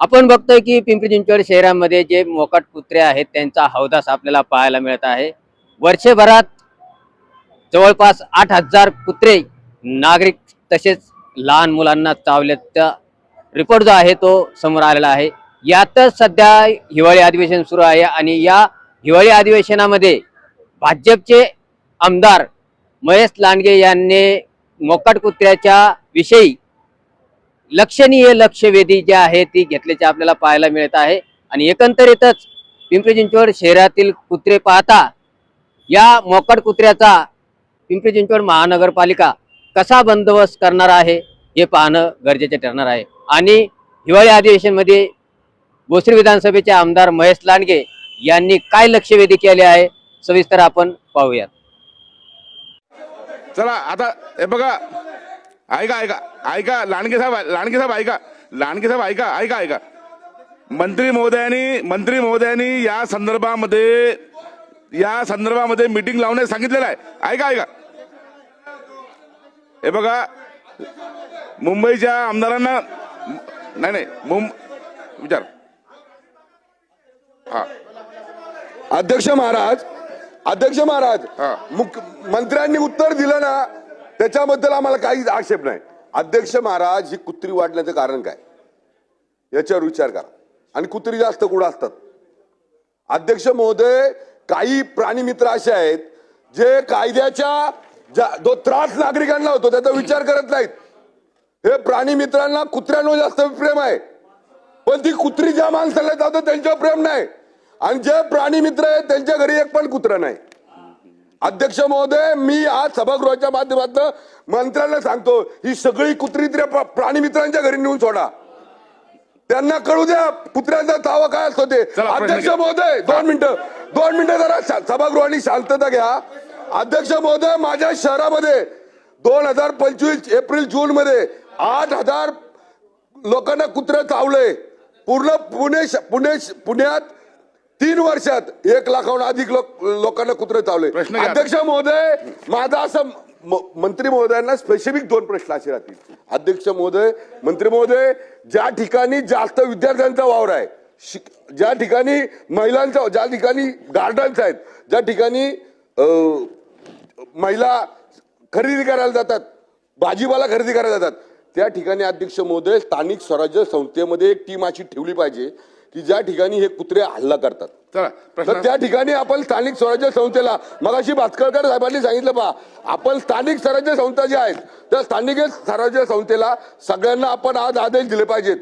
आपण बघतोय की पिंपरी चिंचवड शहरामध्ये जे मोकाट कुत्रे आहेत त्यांचा हौदास आपल्याला पाहायला मिळत आहे. वर्षभरात जवळपास आठ हजार कुत्रे नागरिक तसेच लहान मुलांना चावल्याचा रिपोर्ट जो आहे तो समोर आलेला आहे. यातच सध्या हिवाळी अधिवेशन सुरू आहे आणि या हिवाळी अधिवेशनामध्ये भाजपचे आमदार महेश लांडगे यांनी मोकाट कुत्र्याच्या विषयी लक्षणीय लक्षवेधी जे आहे ती घेतल्याचे आपल्याला पाहायला मिळत आहे. आणि एकंदरीतच पिंपरी चिंचवड शहरातील कुत्रे पाहता या मोकड कुत्र्याचा पिंपरी चिंचवड महानगरपालिका कसा बंदोबस्त करणार आहे हे पाहणं गरजेचे ठरणार आहे. आणि हिवाळी अधिवेशनमध्ये भोसरी विधानसभेचे आमदार महेश लांडगे यांनी काय लक्षवेधी केले आहे सविस्तर आपण पाहूयात. चला आता हे बघा ऐका ऐका ऐका लांडगे साहेब लांडगे साहेब ऐका लांडगे साहेब ऐका ऐका ऐका मंत्री महोदयांनी मंत्री महोदयांनी या संदर्भामध्ये या संदर्भामध्ये मीटिंग लावण्यास सांगितलेलं आहे. ऐका ऐका हे बघा मुंबईच्या आमदारांना नाही नाही मुंब विचार. हा. अध्यक्ष महाराज अध्यक्ष महाराज हा. मुख- मंत्र्यांनी उत्तर दिलं ना त्याच्याबद्दल आम्हाला काही आक्षेप नाही. अध्यक्ष महाराज ही कुत्री वाढण्याचं कारण काय? याच्यावर विचार करा. आणि कुत्री जास्त कुठं असतात. अध्यक्ष महोदय काही प्राणी मित्र असे आहेत जे कायद्याच्या ज्या- जो त्रास नागरिकांना होतो त्याचा विचार करत नाहीत. हे प्राणी मित्रांना कुत्र्यांवर जास्त प्रेम आहे. पण ती कुत्री ज्या माणसाला जातं त्यांच्यावर प्रेम नाही. आणि जे प्राणी मित्र आहेत त्यांच्या घरी एक पण कुत्रा नाही. अध्यक्ष महोदय मी आज सभागृहाच्या माध्यमातून मंत्र्यांना सांगतो ही सगळी कुत्री प्राणी मित्रांच्या घरी नेऊन सोडा. त्यांना कळू द्या कुत्र्यांचा तावा काय असतो ते. अध्यक्ष. महोदय दोन मिनिटं दोन मिनिटं जरा सभागृहाने शांतता घ्या. अध्यक्श महोदय माझ्या शहरामध्ये दोन हजार पंचवीस एप्रिल जून मध्ये आठ हजार लोकांना कुत्र चावलंय. पूर्ण पुणे पुणे पुण्यात तीन वर्षात एक लाखाहून अधिक लोक लोकांना कुत्रे चावले प्रश्न घ्या. अध्यक्ष महोदय माझा असं म- मंत्री महोदयांना स्पेसिफिक दोन प्रश्न असे राहतील अध्यक्ष महोदय मंत्री महोदय ज्या ठिकाणी जास्त विद्यार्थ्यांचा वावर आहे शिक- ज्या ठिकाणी महिलांचा ज्या ठिकाणी गार्डन्स आहेत ज्या ठिकाणी अं, महिला खरेदी करायला जातात भाजीपाला खरेदी करायला जातात त्या ठिकाणी अध्यक्ष महोदय स्थानिक स्वराज्य संस्थेमध्ये एक टीम अशी ठेवली पाहिजे की ज्या ठिकाणी हे कुत्रे हल्ला करतात. तर त्या ठिकाणी आपण स्थानिक स्वराज्य संस्थेला मगाशी भास्करकर साहेबांनी सांगितलं पहा आपण स्थानिक स्वराज्य संस्था ज्या आहेत त्या स्थानिक स्वराज्य संस्थेला सगळ्यांना आपण आज आदेश दिले पाहिजेत.